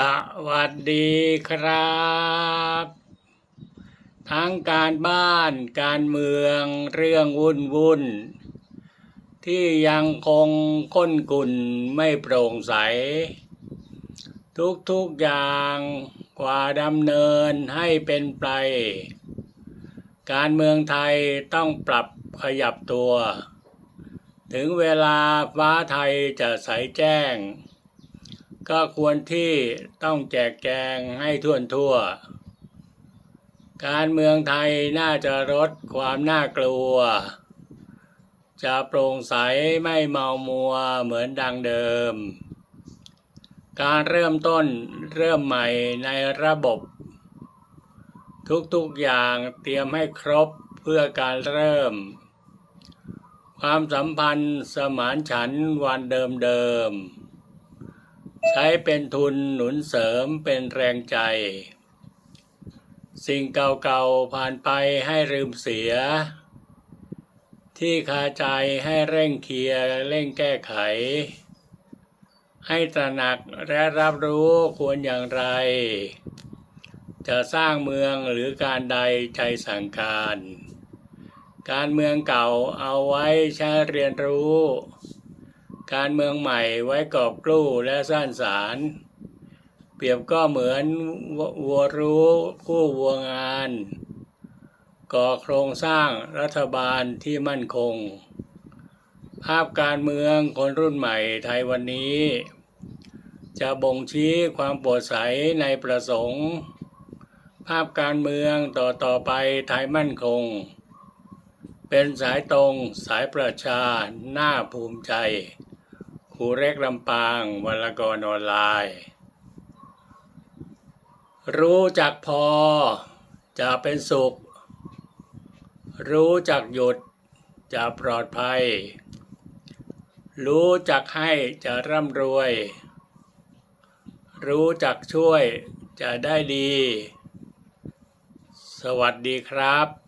สวัสดีครับ ทั้งการบ้านการเมืองเรื่องวุ่นวุ่นที่ยังคงก้นกุ่นไม่โปร่งใส ทุกๆอย่างกว่าดำเนินให้เป็นไป การเมืองไทยต้องปรับขยับตัว ถึงเวลาฟ้าไทยจะใสแจ้ง ก็ควรที่ต้องแจกแจงให้ทั่วทั่ว การเมืองไทยน่าจะลดความน่ากลัว จะโปร่งใสไม่เมามัวเหมือนดังเดิม การเริ่มต้นเริ่มใหม่ในระบบ ทุกๆอย่างเตรียมให้ครบเพื่อการเริ่ม ความสัมพันธ์สมานฉันท์วันเดิมๆ ใช้เป็นทุนหนุนเสริมเป็นแรงใจ สิ่งเก่าๆผ่านไปให้ลืมเสีย ที่คาใจให้เร่งเคลียร์เร่งแก้ไข ให้ตระหนักและรับรู้ควรอย่างไร จะสร้างเมืองหรือการใดใจสั่งการ การเมืองเก่าเอาไว้ใช้เรียนรู้ การเมืองใหม่ไว้กอบกลุ้และสร้างสาร เปรียบก็เหมือนวัวรู้คู่วัวงาน ก่อโครงสร้างรัฐบาลที่มั่นคง ภาพการเมืองคนรุ่นใหม่ไทยวันนี้ จะบ่งชี้ความโปร่งใสในประสงค์ ภาพการเมืองต่อต่อไปไทยมั่นคง เป็นสายตรงสายประชาหน้าภูมิใจ ครูเล็กลำปางวรกรออนไลน์ รู้จักพอจะเป็นสุข รู้จักหยุดจะปลอดภัย รู้จักให้จะร่ำรวย รู้จักช่วยจะได้ดี สวัสดีครับ